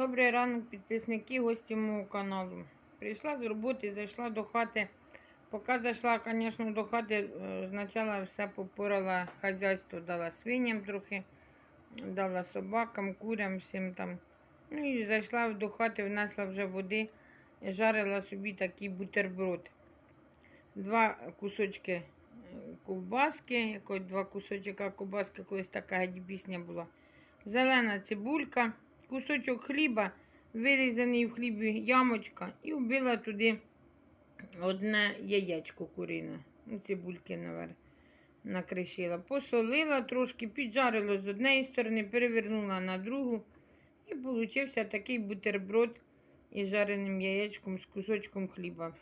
Добрий ранок, підписники, гості мого каналу. Прийшла з роботи, зайшла до хати. Поки зайшла, звісно, до хати, е, спочатку все попорала хазяйство, дала свиням трохи, дала собакам, курям, всім там. Ну і зайшла до хати, внесла вже води, жарила собі такий бутерброд. Два кусочки ковбаски, якось два кусочка ковбаски, колись така геть була. Зелена цибулька, кусочок хліба, вирізаний в хлібі ямочка, і вбила туди одне яєчко курине. Ну, цибульки наверх накришила. Посолила трошки, піджарила з однієї сторони, перевернула на другу. І получився такий бутерброд із жареним яєчком з кусочком хліба.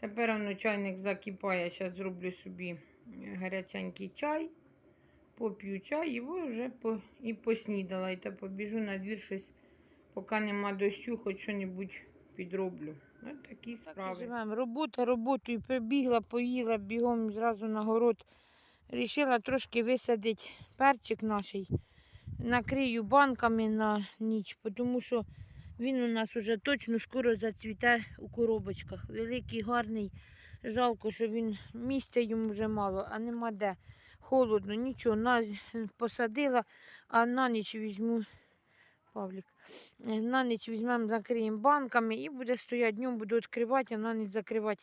Тепер воно чайник закипає. Зараз зроблю собі гаряченький чай. Поп'ю чай і вже по, і поснідала. І та побіжу на двір щось, поки нема дощу, хоч що-небудь підроблю. Ось такі справи. Живемо. Робота, роботу і прибігла, поїла бігом зразу на город. Рішила трошки висадити перчик наш. Накрию банками на ніч, тому що він у нас уже точно скоро зацвіте у коробочках. Великий, гарний. Жалко, що він місця йому вже мало, а нема де. Холодно, нічого. На, посадила, а на ніч візьму. Павлік. Е, На ніч візьмемо, закриємо банками і буде стояти днем, буду відкривати, а на ніч закривати.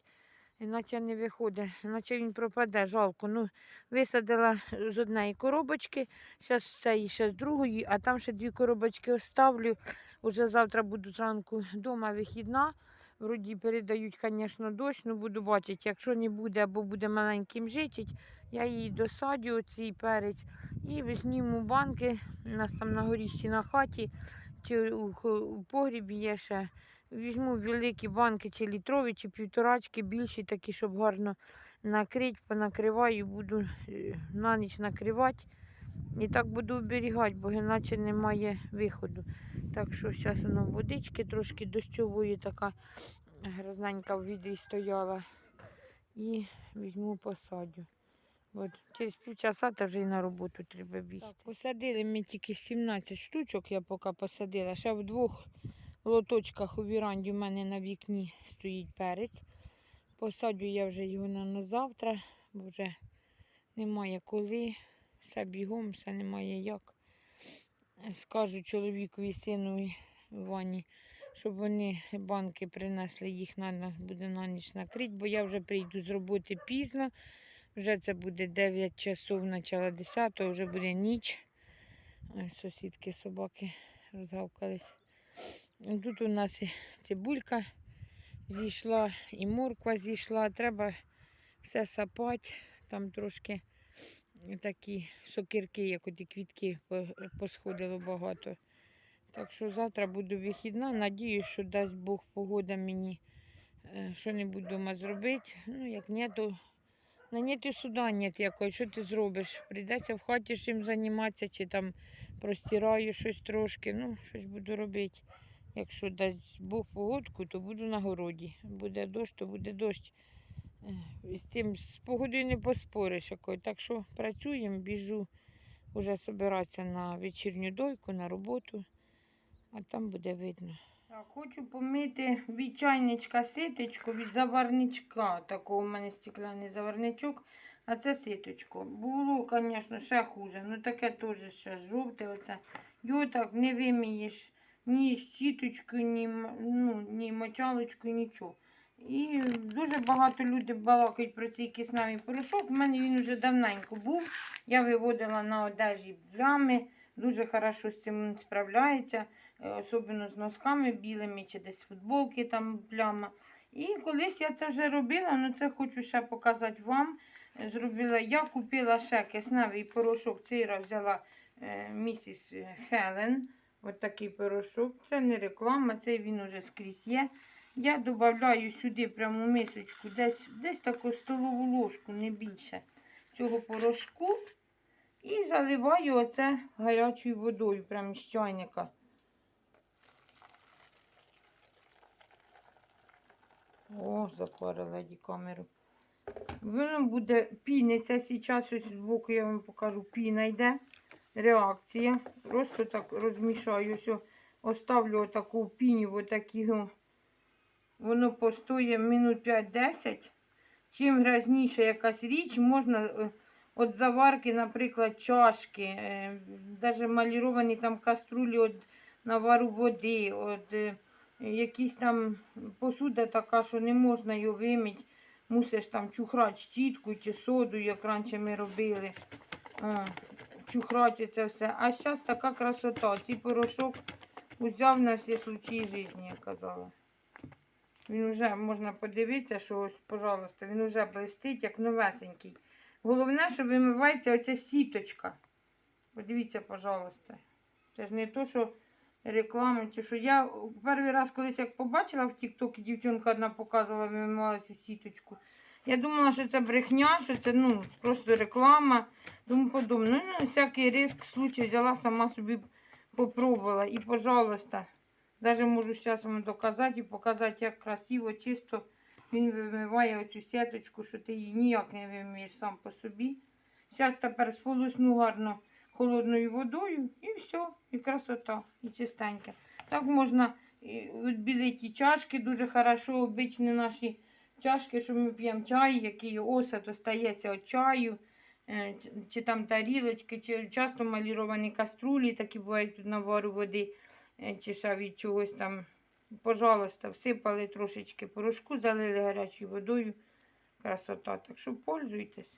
Іначе не виходить, іначе він пропаде, жалко. Ну, висадила з однієї коробочки, зараз все і ще з другої, а там ще дві коробочки оставлю. Уже завтра буду зранку вдома вихідна. Вроді передають, звісно, дощ, ну буду бачити, якщо не буде або буде маленьким жичить, я її досадю, цей перець, і зніму банки. У нас там на горіщі на хаті, чи у, погрібі є ще. Візьму великі банки, чи літрові, чи півторачки, більші такі, щоб гарно накрити, понакриваю, буду е, на ніч накривати. І так буду оберігати, бо іначе немає виходу. Так що зараз воно водички трошки дощової така грязненька в відрі стояла. І візьму посадю. От, через півчаса та вже і на роботу треба бігти. Так, посадили ми тільки 17 штучок, я поки посадила. Ще в двох лоточках у віранді в мене на вікні стоїть перець. Посадю я вже його на, завтра, бо вже немає коли. Все бігом, все немає як. Скажу чоловікові синові Вані, щоб вони банки принесли, їх на, буде на ніч накрити, бо я вже прийду з роботи пізно. Вже це буде 9 часов, начало 10, вже буде ніч. Ой, Сусідки собаки розгавкались. Тут у нас і цибулька зійшла, і морква зійшла. Треба все сапати. Там трошки такі сокирки, як оті квітки посходило багато. Так що завтра буду вихідна. Надіюсь, що дасть Бог погода мені е, що-небудь вдома зробити. Ну, як ні, то на ні, то суда нет якої. Що ти зробиш? Прийдеться в хаті чим займатися, чи там простираю щось трошки. Ну, щось буду робити. Якщо дасть Бог погодку, то буду на городі. Буде дощ, то буде дощ. Е, з цим з погодою не поспориш якою. Так що працюємо, біжу вже збиратися на вечірню дойку, на роботу, а там буде видно. Так, хочу помити від чайничка ситочку, від заварничка. Такого у мене стекляний заварничок. А це ситочко. Було, звісно, ще хуже. Ну таке теж ще жовте. Оце. Його так не вимієш ні щіточкою, ні, ну, ні мочалочкою, нічого. І дуже багато людей балакають про цей кисневий порошок. У мене він вже давненько був. Я виводила на одежі плями. Дуже хорошо з цим справляється, е, особливо з носками білими чи десь футболки там пляма. І колись я це вже робила, але це хочу ще показати вам. Е, Зробила, я купила ще кисневий порошок. Цей раз взяла е, місіс Хелен. Ось такий порошок. Це не реклама, цей він уже скрізь є. Я додаю сюди прямо мисочку, десь, десь таку столову ложку, не більше цього порошку. І заливаю оце гарячою водою, прямо з чайника. О, запарила її камеру. Воно буде піниться зараз, ось збоку я вам покажу, піна йде. Реакція. Просто так розмішаю. Ось Оставлю отаку в піні, отакі, воно постоє минут 5-10. Чим грязніша якась річ, можна е, от заварки, наприклад, чашки, е, навіть маліровані там каструлі от навару води, от е, якісь там посуда така, що не можна її вимити. Мусиш там чухрати щіткою чи содою, як раніше ми робили. Чухрати це все. А зараз така красота. Цей порошок узяв на всі случаї життя, я казала. Він вже можна подивитися, що ось, пожалуйста, він вже блистить, як новесенький. Головне, що вимивається оця сіточка. Подивіться, пожалуйста. Це ж не то, що реклама, чи що. Я перший раз колись як побачила в Тік-Токі, дівчинка одна показувала, вимивала цю сіточку. Я думала, що це брехня, що це ну, просто реклама, тому подобне. Ну, ну, всякий риск, случай взяла, сама собі попробувала. І, пожалуйста, навіть можу зараз вам доказати і показати, як красиво, чисто він вимиває оцю сіточку, що ти її ніяк не вимієш сам по собі. Зараз тепер сполосну гарно холодною водою і все, і красота, і чистенька. Так можна відбілити чашки дуже хорошо, обичні наші чашки, що ми п'ємо чай, який осад остається від чаю, е, чи- чи там тарілочки, чи часто маліровані каструлі, такі бувають тут навару води, е, чи ще від чогось там. Пожалуйста, всипали трошечки порошку, залили гарячою водою. Красота. Так що пользуйтесь.